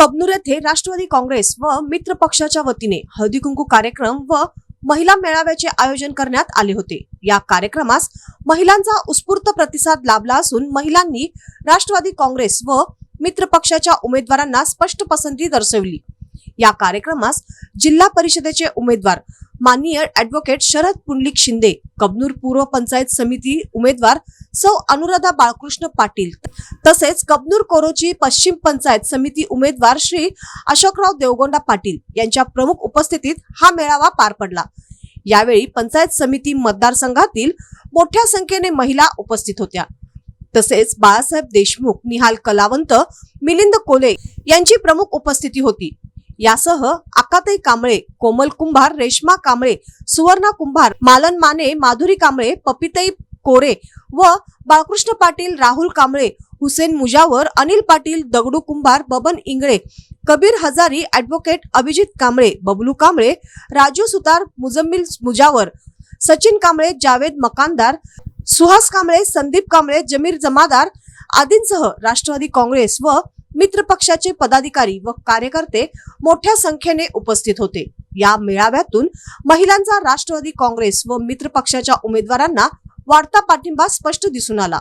कबनूर येथे राष्ट्रवादी काँग्रेस व मित्र पक्षाच्या वतीने हळदीकुंकू कार्यक्रम व महिला मेळाव्याचे आयोजन करण्यात आले होते. या कार्यक्रमास महिलांचा उत्स्फूर्त प्रतिसाद लाभला असून महिलांनी राष्ट्रवादी काँग्रेस व मित्र पक्षाच्या उमेदवारांना स्पष्ट पसंती दर्शवली. या कार्यक्रमास जिल्हा परिषदेचे उमेदवार माननीय ऍडव्होकेट शरद पुंडलिक शिंदे कबनूर पूर्व पंचायत समिती उमेदवार सौ अनुराधा बाळकृष्ण पाटील तसेच कबनूर कोरोची पश्चिम पंचायत समिती उमेदवार श्री अशोकराव देवगोंडा पाटील यांच्या प्रमुख उपस्थितीत हा मेळावा पार पडला. यावेळी पंचायत समिती मतदारसंघातील मोठ्या संख्येने महिला उपस्थित होत्या. तसेच बाळासाहेब देशमुख निहाल कलावंत मिलिंद कोले यांची प्रमुख उपस्थिती होती. यासह आकाताई कांबळे कोमल कुंभार रेश्मा कांबळे सुवर्णा कुंभार मालन माने माधुरी कांबळे पपिताई कोरे व बाळकृष्ण पाटील राहुल कांबळे हुसेन मुजावर अनिल पाटील दगडू कुंभार बबन इंगळे कबीर हजारी ऍडव्होकेट अभिजित कांबळे बबलू कांबळे राजू सुतार मुजम्मिल मुजावर सचिन कांबळे जावेद मकानदार सुहास कांबळे संदीप कांबळे जमीर जमादार आदींसह राष्ट्रवादी काँग्रेस व मित्र पक्षाचे पदाधिकारी व कार्यकर्ते मोठ्या संख्येने उपस्थित होते. या मेळाव्यातून महिलांचा राष्ट्रवादी काँग्रेस व मित्र पक्षाच्या उमेदवारांना वाढता पाठिंबा स्पष्ट दिसून आला.